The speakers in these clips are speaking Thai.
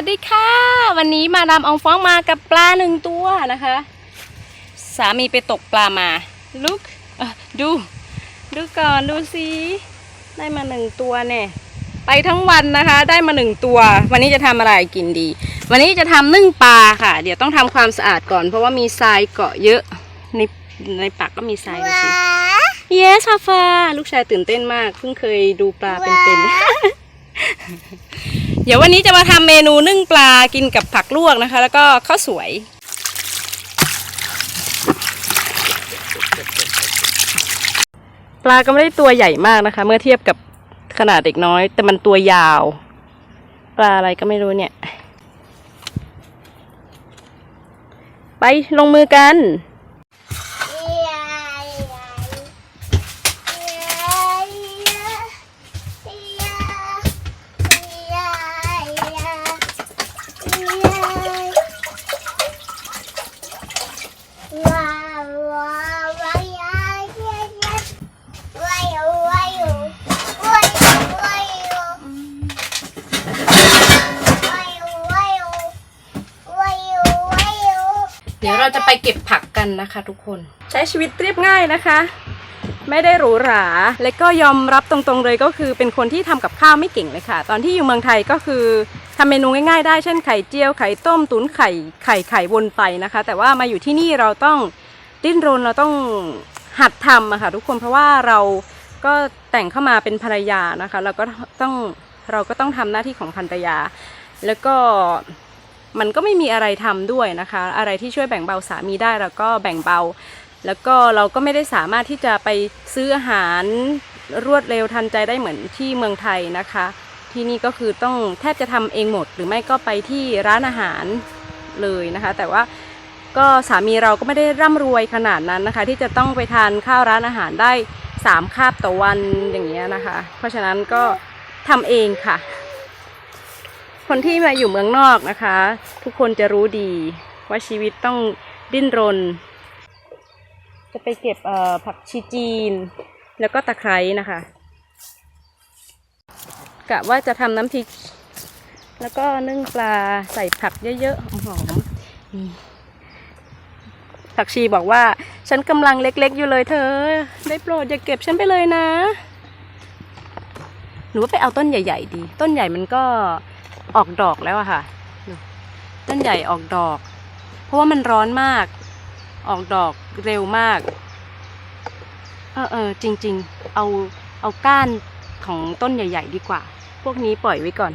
วัสดีค่ะ วันนี้มาดามอองฟ้องมากับปลาหนึ่งตัวนะคะ สามีไปตกปลามาลุกเอ่อดู ดูก่อนดูสิได้มาหนึ่งตัวเนี่ยไปทั้งวันนะคะ ได้มาหนึ่งตัว วันนี้จะทำอะไรกินดี วันนี้จะทำนึ่งปลาค่ะ เดี๋ยวต้องทำความสะอาดก่อน เพราะว่ามีทรายเกาะเยอะในในปากก็มีทรายดูสิ Yes ฮาฟาลูกชายตื่นเต้นมากเพิ่งเคยดูปลาเป็นๆ เดี๋ยววันนี้จะมาทำเมนูนึ่งปลากินกับผักลวกนะคะ แล้วก็ข้าวสวย ปลาก็ไม่ได้ตัวใหญ่มากนะคะ เมื่อเทียบกับขนาดเด็กน้อย แต่มันตัวยาว ปลาอะไรก็ไม่รู้เนี่ย ไปลงมือกัน จะไปเก็บผักกันนะคะทุกคน ใช้ชีวิตเรียบง่ายนะคะ ไม่ได้หรูหรา และก็ยอมรับตรงๆเลยก็คือเป็นคนที่ทำกับข้าวไม่เก่งเลยค่ะ ตอนที่อยู่เมืองไทยก็คือทำเมนูง่ายๆได้ เช่นไข่เจียวไข่ต้มตุ๋นไข่ไข่ไข่วนไปนะคะ แต่ว่ามาอยู่ที่นี่เราต้องดิ้นรนเราต้องหัดทำอะค่ะทุกคนเพราะว่าเราก็แต่งเข้ามาเป็นภรรยานะคะ เราก็ต้องเราก็ต้องทำหน้าที่ของภรรยา แล้วก็ มันก็ไม่มีอะไรทำด้วยนะคะ อะไรที่ช่วยแบ่งเบาสามีได้เราก็แบ่งเบา แล้วก็เราก็ไม่ได้สามารถที่จะไปซื้ออาหารรวดเร็วทันใจได้เหมือนที่เมืองไทยนะคะ ที่นี่ก็คือต้องแทบจะทำเองหมด หรือไม่ก็ไปที่ร้านอาหารเลยนะคะ แต่ว่าก็สามีเราก็ไม่ได้ร่ำรวยขนาดนั้นนะคะ ที่จะต้องไปทานข้าวร้านอาหารได้สามคาบต่อวันอย่างเงี้ยนะคะ เพราะฉะนั้นก็ทำเองค่ะ คนที่มาอยู่เมืองนอกนะคะ ทุกคนจะรู้ดีว่าชีวิตต้องดิ้นรน จะไปเก็บผักชีจีน แล้วก็ตะไคร้นะคะกะว่าจะทำน้ำพริก แล้วก็นึ่งปลาใส่ผักเยอะๆหอมๆผักชีบอกว่า ฉันกำลังเล็ก ๆ อยู่เลยเธอ ได้โปรดอย่าเก็บฉันไปเลยนะหรือว่าไปเอาต้นใหญ่ ๆ ดี ต้นใหญ่มันก็ ออกดอกแล้วอะค่ะต้นใหญ่ออกดอก เพราะว่ามันร้อนมาก ออกดอกเร็วมาก เออเออจริง ๆ เอาเอาก้านของต้นใหญ่ ๆ ดีกว่า พวกนี้ปล่อยไว้ก่อน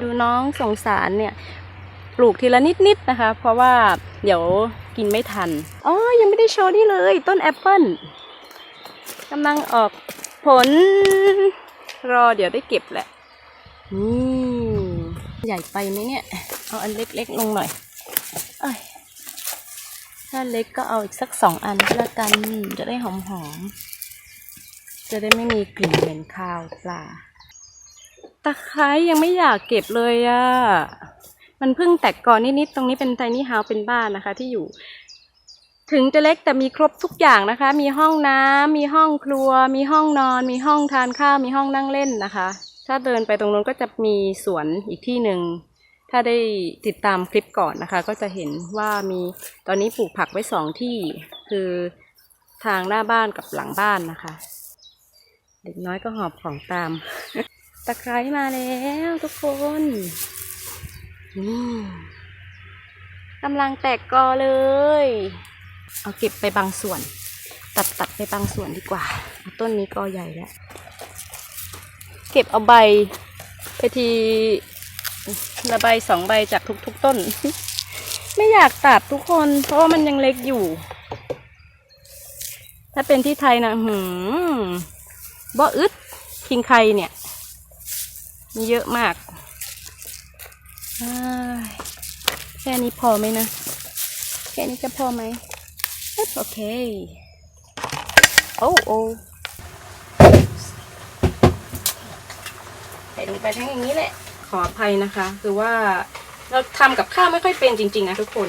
ดูน้องสงสารเนี่ย ปลูกทีละนิดๆนะคะ เพราะว่าเดี๋ยวกินไม่ทันอ๋อยังไม่ได้โชว์นี่เลย ต้นแอปเปิลกำลังออกผล รอเดี๋ยวได้เก็บแหละ นี่ ใหญ่ไปไหมเนี่ย เอาอันเล็กๆลงหน่อยเอ้ยถ้าเล็กก็เอาอีกสักสองอันก็แล้วกันจะได้หอมๆ จะได้ไม่มีกลิ่นเหม็นคาวปลา ตะไคร้ยังไม่อยากเก็บเลยอะ่ะ มันเพิ่งแตกก่อนิดๆ ตรงนี้เป็นไทนี่เฮาส์เป็นบ้านนะคะที่อยู่ ถึงจะเล็กแต่มีครบทุกอย่างนะคะ มีห้องน้ำมีห้องครัว มีห้องนอน มีห้องทานข้าว มีห้องนั่งเล่นนะคะ ถ้าเดินไปตรงนู้นก็จะมีสวนอีกที่หนึ่ง ถ้าได้ติดตามคลิปก่อนนะคะ ก็จะเห็นว่ามีตอนนี้ปลูกผักไว้สองที่คือทางหน้าบ้านกับหลังบ้านนะคะ เด็กน้อยก็หอบของตาม ตะไคร้มาแล้วทุกคนนี่กำลังแตกกอเลย เอาเก็บไปบางส่วน ตัดตัดไปบางส่วนดีกว่า ต้นนี้กอใหญ่แล้ว เก็บเอาใบไปทีละใบสองใบจากทุกๆต้น ไม่อยากตัดทุกคน เพราะว่ามันยังเล็กอยู่ ถ้าเป็นที่ไทยนะหืมบ่อึดคิงไคเนี่ย มีเยอะมากแค่นี้พอไหมนะ แค่นี้จะพอไหมโอเค โอ้โอ้ ลงไปทั้งอย่างนี้แหละ ขออภัยนะคะ คือว่าเราทำกับข้าวไม่ค่อยเป็นจริง ๆ นะทุกคน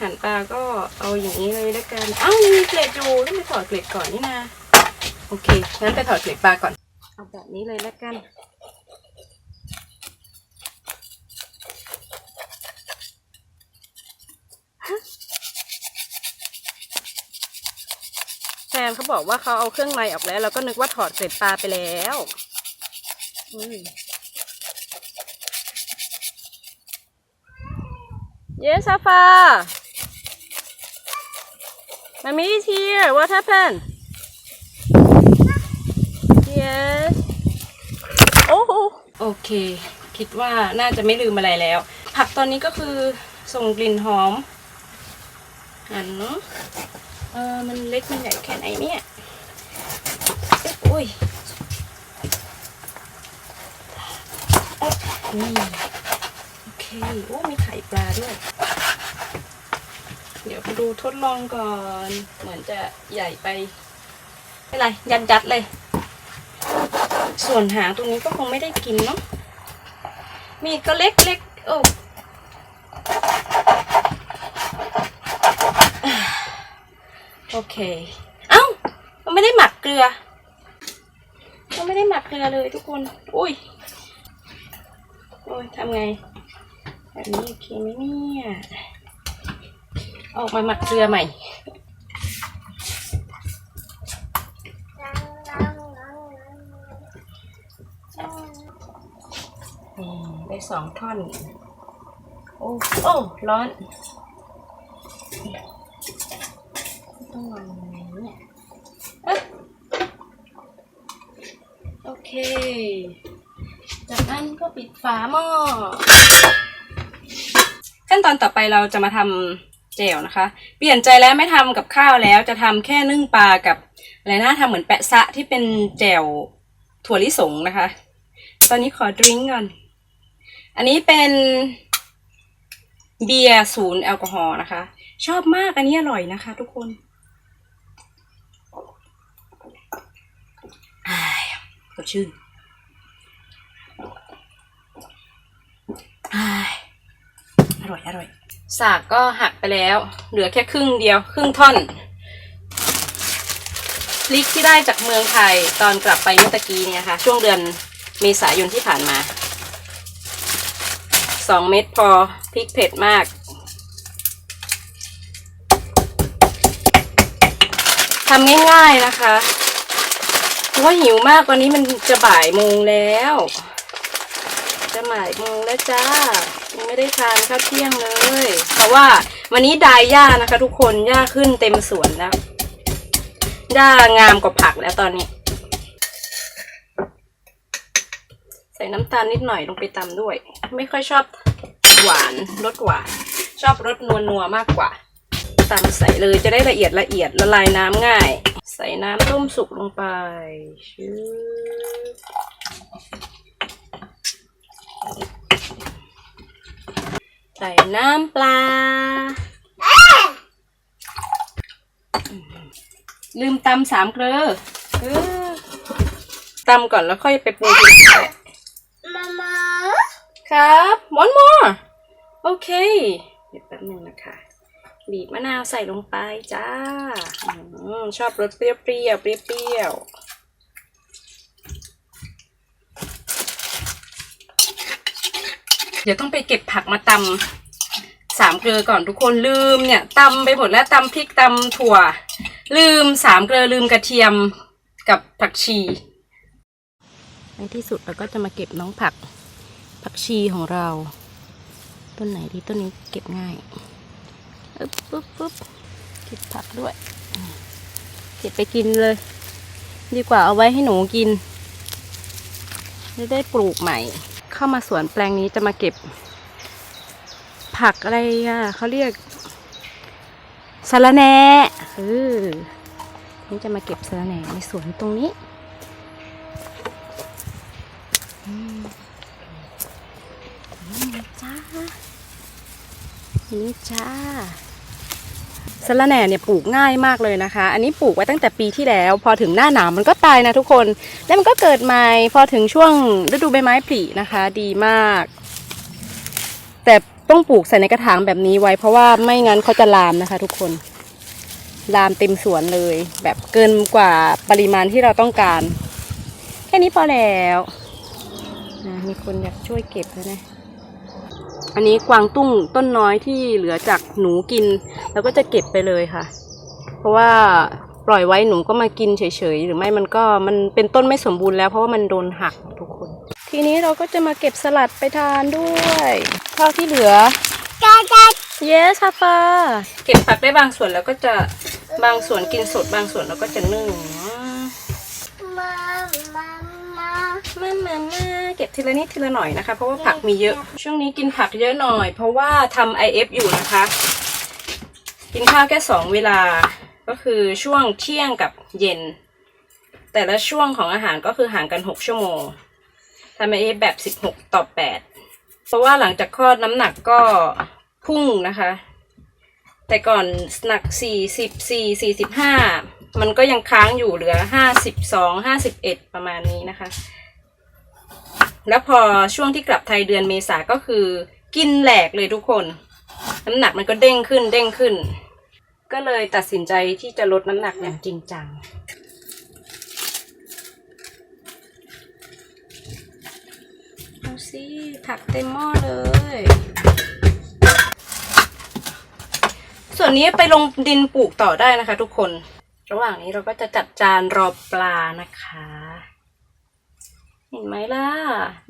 หั่นปลาก็เอาอย่างนี้เลยแล้วกันอ้าวมีเกล็ดอยู่ต้องไปถอดเกล็ดก่อนนี่นะ โอเคงั้นไปถอดเกล็ดปลาก่อน เอาแบบนี้เลยแล้วกันแฟนเขาบอกว่าเขาเอาเครื่องในออกแล้ว เราก็นึกว่าถอดเกล็ดปลาไปแล้ว อืม Yes, Safa. Mommy is here. What happened? Yes. โอ้โหโอเค คิดว่าน่าจะไม่ลืมอะไรแล้ว ผักตอนนี้ก็คือส่งกลิ่นหอมอันเนาะเออมันเล็กมันใหญ่แค่ไหนเนี่ยอุ้ยโอ๊ะ นี่โอเค โอ้ มีไข่ปลาด้วย เดี๋ยวไปดูทดลองก่อน เหมือนจะใหญ่ไปไม่ไร ยัดยัดเลย ส่วนหางตรงนี้ก็คงไม่ได้กินเนาะ มีก็เล็กเล็กโอ้โอเค เอ้ามันไม่ได้หมักเกลือมันไม่ได้หมักเกลือเลยทุกคน อุ้ย อ้ยทำไง แบบนี้โอเคไหมเนี่ยออกมาหมักเกลือใหม่ได้สองท่อน โอ้โอ้ร้อน ต้องวางยังไงเนี่ยเอ๊ะโอเค นั้นก็ปิดฝาหม้อ ขั้นตอนต่อไปเราจะมาทำแจ่วนะคะ เปลี่ยนใจแล้วไม่ทำกับข้าวแล้วจะทำแค่นึ่งปลากับอะไรนะทำเหมือนแปะซะที่เป็นแจ่วถั่วลิสงนะคะ ตอนนี้ขอดริงก์ก่อน อันนี้เป็นเบียร์ศูนย์แอลกอฮอล์นะคะ ชอบมากอันนี้อร่อยนะคะ ทุกคนอ้ายสดชื่นอ้าย อร่อย สากก็หักไปแล้ว เหลือแค่ครึ่งเดียว ครึ่งท่อนพริกที่ได้จากเมืองไทยตอนกลับไปเมื่อตะกี้เนี่ยค่ะ ช่วงเดือนเมษายนที่ผ่านมาสองเม็ดพอพริกเผ็ดมากทำง่ายๆนะคะเพราะว่าหิวมากวันนี้มันจะบ่ายโมงแล้ว จะบ่ายโมงแล้วจ้า ไม่ได้ทานข้าวเที่ยงเลย เพราะว่าวันนี้ดายหญ้านะคะ ทุกคนหญ้าขึ้นเต็มสวนแล้วหญ้างามกว่าผักแล้วตอนนี้ ใส่น้ำตาลนิดหน่อยลงไปตำด้วย ไม่ค่อยชอบหวานรสหวาน ชอบรสนัวนัวๆมากกว่าตำใส่เลยจะได้ละเอียดละเอียดละลายน้ำง่าย ใส่น้ำต้มสุกลงไปชื้อ ใส่น้ำปลา ลืมตำสามเกลือเออตำก่อนแล้วค่อยไปปรุงทีหลัง Mama. ครับ one more โอเค เดี๋ยวแป๊บหนึงนะคะ บีบมะนาวใส่ลงไปจ้าอืมชอบรสเปรี้ยวๆเปรี้ยวๆ ดี๋ยวต้องไปเก็บผักมาตำสามเกลือก่อนทุกคนลืมเนี่ยตำไปหมดแล้วตำพริกตำถั่ว ลืมสามเกลือลืมกระเทียมกับผักชีในที่สุดเราก็จะมาเก็บน้องผักผักชีของเรา ต้นไหนดีต้นนี้เก็บง่ายอึ๊บปุ๊บปุ๊บเก็บผักด้วย เก็บไปกินเลย ดีกว่าเอาไว้ให้หนูกินจะได้ปลูกใหม่ เข้ามาสวนแปลงนี้จะมาเก็บ ผักอะไรอะเขาเรียกสะระแหน่เออนี่จะมาเก็บสะระแหน่ในสวนตรงนี้นี่จ้านี่จ้า สะระแหน่เนี่ยปลูกง่ายมากเลยนะคะ อันนี้ปลูกไว้ตั้งแต่ปีที่แล้ว พอถึงหน้าหนาวมันก็ตายนะทุกคน แล้วมันก็เกิดใหม่พอถึงช่วงฤดูใบไม้ผลินะคะ ดีมาก แต่ต้องปลูกใส่ในกระถางแบบนี้ไว้เพราะว่าไม่งั้นเขาจะลามนะคะ ทุกคน ลามเต็มสวนเลย แบบเกินกว่าปริมาณที่เราต้องการ แค่นี้พอแล้วนะมีคนอยากช่วยเก็บแล้วนะ อันนี้กวางตุ้งต้นน้อยที่เหลือจากหนูกิน แล้วก็จะเก็บไปเลยค่ะ เพราะว่าปล่อยไว้หนูก็มากินเฉยๆ หรือไม่มันก็มันเป็นต้นไม่สมบูรณ์แล้วเพราะว่ามันโดนหักทุกคน ทีนี้เราก็จะมาเก็บสลัดไปทานด้วยข้าวที่เหลือ yes ค่ะป้าเก็บผักได้บางส่วนแล้วก็จะบางส่วนกินสดบางส่วนเราก็จะนึ่งมามา มาเก็บทีละนิดทีละหน่อยนะคะ เพราะว่าผักมีเยอะ ช่วงนี้กินผักเยอะหน่อย เพราะว่าทำ IF อยู่นะคะ กินข้าวแค่สองเวลา ก็คือช่วงเที่ยงกับเย็น แต่ละช่วงของอาหารก็คือห่างกันหกชั่วโมงทำ IF แบบสิบหกต่อแปดเพราะว่าหลังจากคลอดน้ำหนักก็พุ่งนะคะ แต่ก่อนหนักสี่สิบสี่สี่สิบห้ามันก็ยังค้างอยู่เหลือห้าสิบสองห้าสิบเอ็ดประมาณนี้นะคะ แล้วพอช่วงที่กลับไทยเดือนเมษาก็คือ กินแหลกเลยทุกคน น้ำหนักมันก็เด้งขึ้นเด้งขึ้น ก็เลยตัดสินใจที่จะลดน้ำหนักอย่างจริงจังเอาสิผักเต็มหม้อเลย ส่วนนี้ไปลงดินปลูกต่อได้นะคะทุกคน ระหว่างนี้เราก็จะจัดจานรอปลานะคะ เห็นไหมล่ะ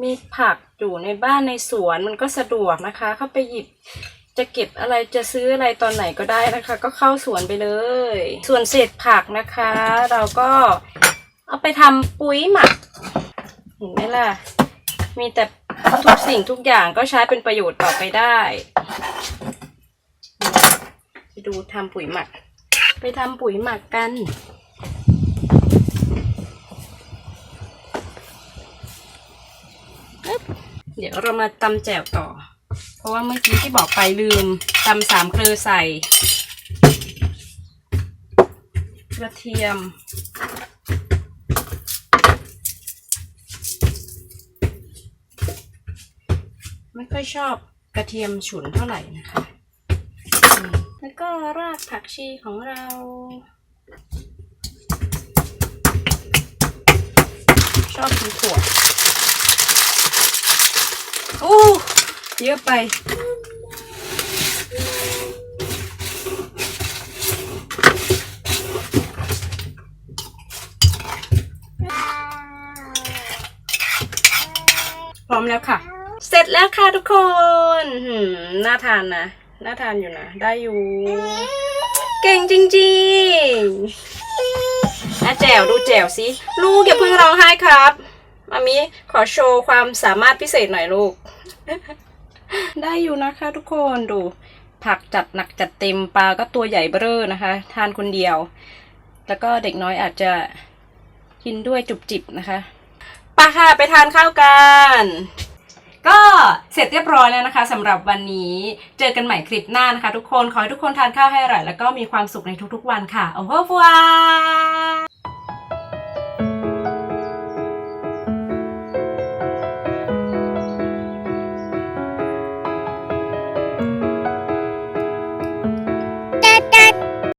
มีผักอยู่ในบ้านในสวนมันก็สะดวกนะคะ เข้าไปหยิบจะเก็บอะไรจะซื้ออะไรตอนไหนก็ได้นะคะ ก็เข้าสวนไปเลย ส่วนเศษผักนะคะ เราก็เอาไปทำปุ๋ยหมัก เห็นไหมล่ะ มีแต่ทุกสิ่งทุกอย่างก็ใช้เป็นประโยชน์ต่อไปได้ ไปดูทำปุ๋ยหมัก ไปทำปุ๋ยหมักกัน เดี๋ยวเรามาตำแจ่วต่อ เพราะว่าเมื่อกี้ที่บอกไปลืมตำสามเกลือใส่กระเทียม ไม่ค่อยชอบกระเทียมฉุนเท่าไหร่นะคะ แล้วก็รากผักชีของเราชอบกินถั่ว โอ้เยอะไปพร้อมแล้วค่ะ เสร็จแล้วค่ะทุกคนหน่าทานนะ น่าทานอยู่นะ ได้อยู่ เก่งจริงๆอะแจวดูแจวสิ ลูกอย่าเพิ่งร้องไห้ครับ มามิขอโชว์ความสามารถพิเศษหน่อยลูก ได้อยู่นะคะทุกคนดู ผักจัดหนักจัดเต็มปลาก็ตัวใหญ่เบ้อนะคะ ทานคนเดียว แล้วก็เด็กน้อยอาจจะกินด้วยจุบจิบนะคะไปค่ะไปทานข้าวกันก็เสร็จเรียบร้อยแล้วนะคะสำหรับวันนี้เจอกันใหม่คลิปหน้านะคะ ทุกคนขอให้ทุกคนทานข้าวให้อร่อยแล้วก็มีความสุขในทุกๆวันค่ะโอ้โหฟัว